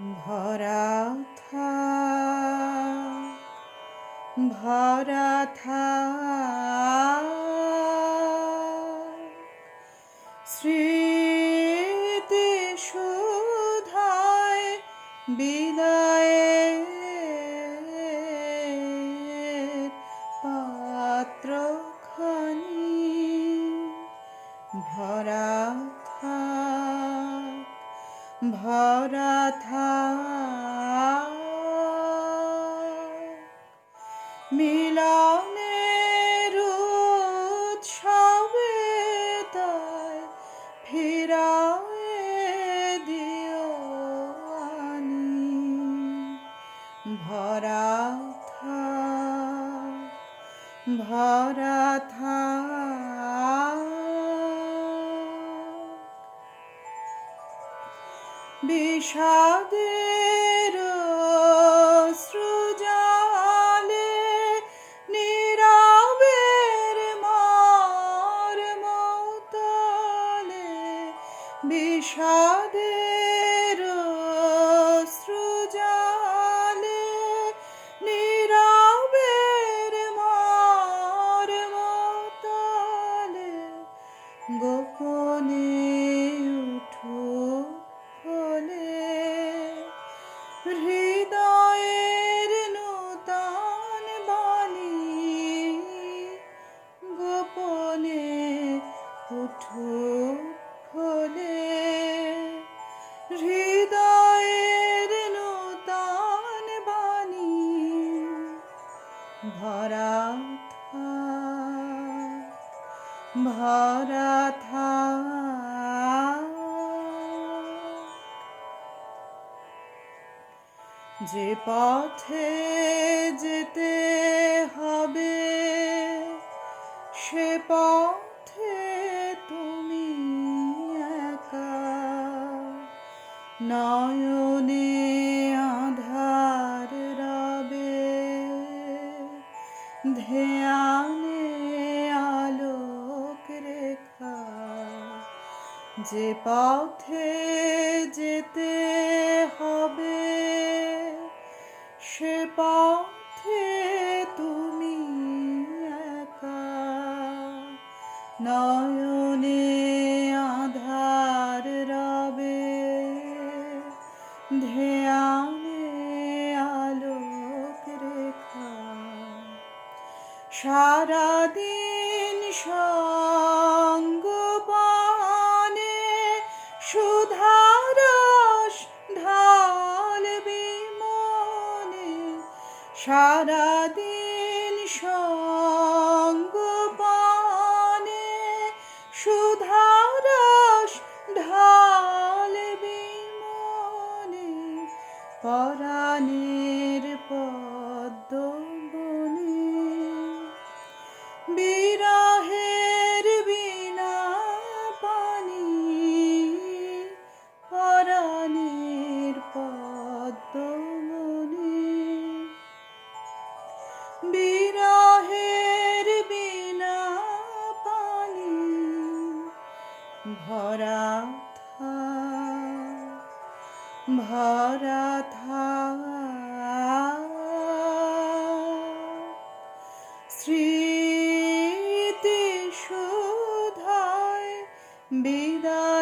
ভরা থা ভরা থা স্মৃতি ভরা থাক মিলনের উৎসবে তাই দিও ভরা থাক ভরা থাক বিষাদের সৃজালে নীরবের মার মতলে বিষাদের ভরা থা যে পথে যেতে হবে সে পথে যে পথে যেতে হবে, সে পথে তুমি একা। নয়নে আধার রবে, ধ্যানে আলোক রেখা। সারাদিন সঙ্গ সুধারস ঢাল মনে সারাদিন সঙ্গ ভরা ভরা স্মৃতি সুধায় বিদায়ে